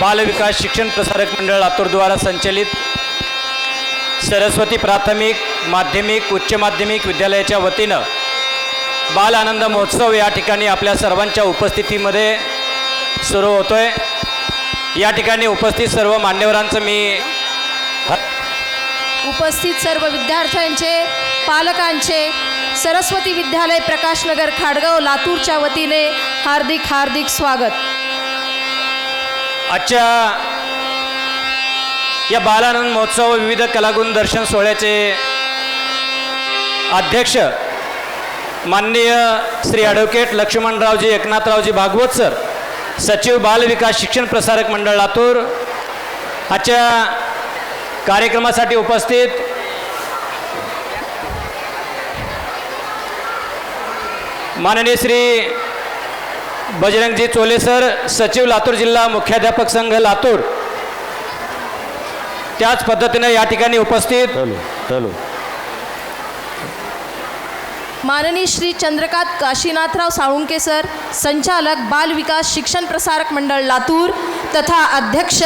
बालविकास शिक्षण प्रसारक मंडळ लातूरद्वारा संचलित सरस्वती प्राथमिक माध्यमिक उच्च माध्यमिक विद्यालयाच्या वतीनं बाल आनंद महोत्सव या ठिकाणी आपल्या सर्वांच्या उपस्थितीमध्ये सुरू होतो आहे या ठिकाणी उपस्थित सर्व मान्यवरांचं मी उपस्थित सर्व विद्यार्थ्यांचे पालकांचे सरस्वती विद्यालय प्रकाशनगर खाडगाव लातूरच्या वतीने हार्दिक हार्दिक स्वागत. आजच्या या बालानंद महोत्सव विविध कलागुण दर्शन सोहळ्याचे अध्यक्ष माननीय श्री ॲडव्होकेट लक्ष्मणरावजी एकनाथरावजी भागवत सर सचिव बालविकास शिक्षण प्रसारक मंडळ लातूर आजच्या कार्यक्रमासाठी उपस्थित माननीय श्री बजरंगजी चोले सर सचिव लातूर जिल्हा मुख्याध्यापक संघ लातूर. त्याच पद्धतीनं या ठिकाणी उपस्थित. माननीय श्री चंद्रकांत काशीनाथराव साळुंके सर संचालक बाल विकास शिक्षण प्रसारक मंडळ लातूर तथा अध्यक्ष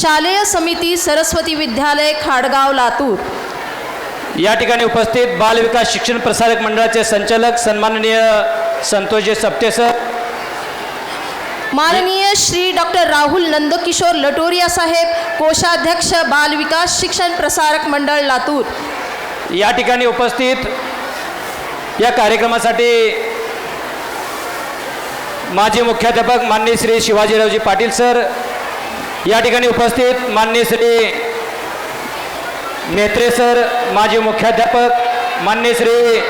शालेय समिती सरस्वती विद्यालय खाडगाव लातूर. या ठिकाणी उपस्थित बालविकास शिक्षण प्रसारक मंडळाचे संचालक सन्माननीय संतोषजी सप्ते सर. माननीय श्री डॉक्टर राहुल नंदकिशोर लटोरिया साहेब कोषाध्यक्ष बाल विकास शिक्षण प्रसारक मंडळ लातूर. या ठिकाणी उपस्थित या कार्यक्रमासाठी माजी मुख्याध्यापक माननीय श्री शिवाजीरावजी पाटील सर. या ठिकाणी उपस्थित माननीय श्री मेत्रे सर माजी मुख्याध्यापक मान्य श्री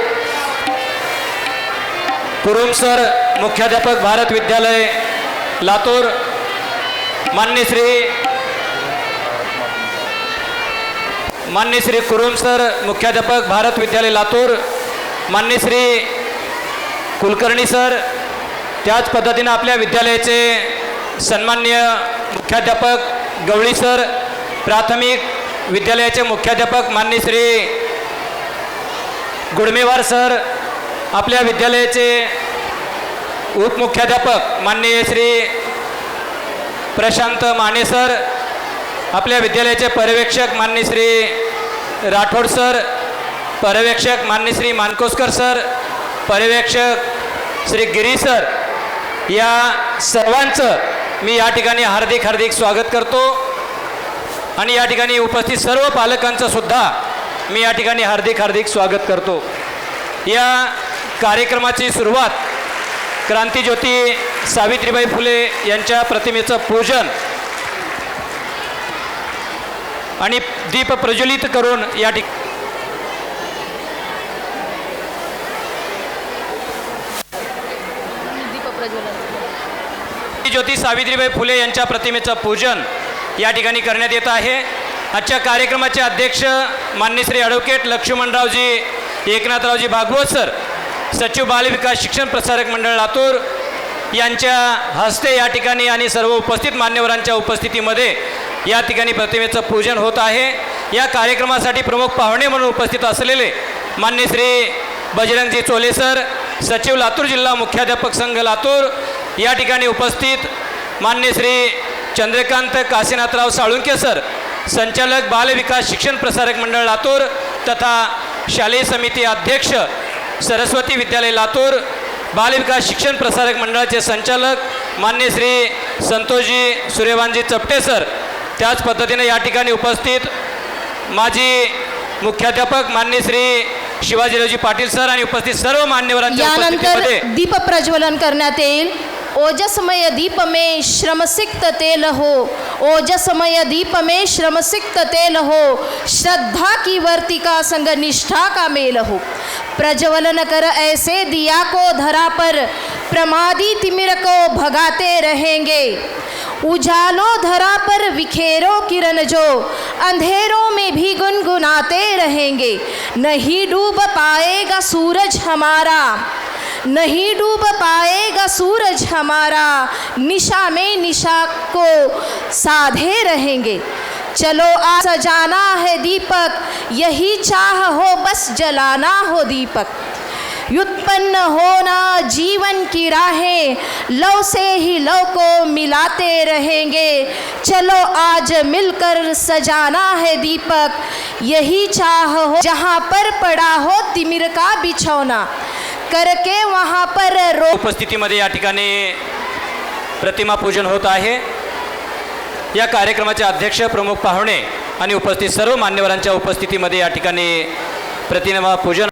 कुरुम सर मुख्याध्यापक भारत विद्यालय लातूर मान्य श्री मान्य श्री कुरुम सर मुख्याध्यापक भारत विद्यालय लातूर मान्य श्री कुलकर्णी सर त्याच पद्धतीनं आपल्या विद्यालयाचे सन्मान्य मुख्याध्यापक गवळी सर प्राथमिक विद्यालयाचे मुख्याध्यापक मान्य श्री गुडमेवार सर आपल्या विद्यालयाचे उपमुख्याध्यापक माननीय श्री प्रशांत माने सर आपल्या विद्यालयाचे पर्यवेक्षक मान्य श्री राठोड सर पर्यवेक्षक मान्य श्री मानकोसकर सर पर्यवेक्षक श्री गिरी सर या सर्वांचं मी या ठिकाणी हार्दिक हार्दिक स्वागत करतो. आणि या ठिकाणी उपस्थित सर्व पालकांचं सुद्धा मी या ठिकाणी हार्दिक हार्दिक स्वागत करतो. या कार्यक्रमाची सुरुवात क्रांतीज्योती सावित्रीबाई फुले यांच्या प्रतिमेचं पूजन आणि दीप प्रज्वलित करून या ठिक ज्योती सावित्रीबाई फुले यांच्या प्रतिमेचं पूजन या ठिकाणी करण्यात येत आहे. आजच्या कार्यक्रमाचे अध्यक्ष मान्य श्री ॲडव्होकेट लक्ष्मणरावजी एकनाथरावजी भागवत सर सचिव बालविकास शिक्षण प्रसारक मंडळ लातूर यांच्या हस्ते या ठिकाणी आणि सर्व उपस्थित मान्यवरांच्या उपस्थितीमध्ये या ठिकाणी प्रतिमेचं पूजन होत आहे. या कार्यक्रमासाठी प्रमुख पाहुणे म्हणून उपस्थित असलेले मान्य श्री बजरंगजी चोले सर सचिव लातूर जिल्हा मुख्याध्यापक संघ लातूर या ठिकाणी उपस्थित मान्य श्री चंद्रकांत काशीनाथराव साळुंके सर संचालक बालविकास शिक्षण प्रसारक मंडळ लातूर तथा शालेय समिती अध्यक्ष सरस्वती विद्यालय लातूर बालविकास शिक्षण प्रसारक मंडळाचे संचालक मान्य श्री संतोषजी सूर्यवानजी चपटे सर त्याच पद्धतीने या ठिकाणी उपस्थित माजी मुख्याध्यापक मान्य श्री शिवाजीरावजी पाटील सर आणि उपस्थित सर्व मान्यवरांच्या यानंतर दीप प्रज्वलन करण्यात येईल. ओजसमय दीप में श्रमसिक्त तेल हो ओजसमय दीप में श्रमसिक्त तेल हो श्रद्धा की वर्तिका संग निष्ठा का मेल हो। प्रज्वलन कर ऐसे दिया को धरा पर प्रमादी तिमिर को भगाते रहेंगे। उजालो धरा पर विखेरो किरण जो अंधेरों में भी गुनगुनाते रहेंगे। नहीं डूब पाएगा सूरज हमारा। नहीं डूब पाएगा सूरज हमारा, निशा में निशा को साधे रहेंगे। चलो आ सजाना है दीपक, यही चाह हो बस जलाना हो दीपक। व्युत्पन्न होना जीवन की राहें, लव से ही लव को मिलाते रहेंगे। चलो आज मिलकर सजाना है दीपक, यही चाह हो जहाँ पर पड़ा हो तिमिर का बिछौना। करके वहां पर रो उपस्थितीमध्ये या ठिकाणी प्रतिमा पूजन होत आहे. या कार्यक्रमाचे अध्यक्ष प्रमुख पाहुणे आणि उपस्थित सर्व मान्यवरांच्या उपस्थितीमध्ये या ठिकाणी प्रतिमा पूजन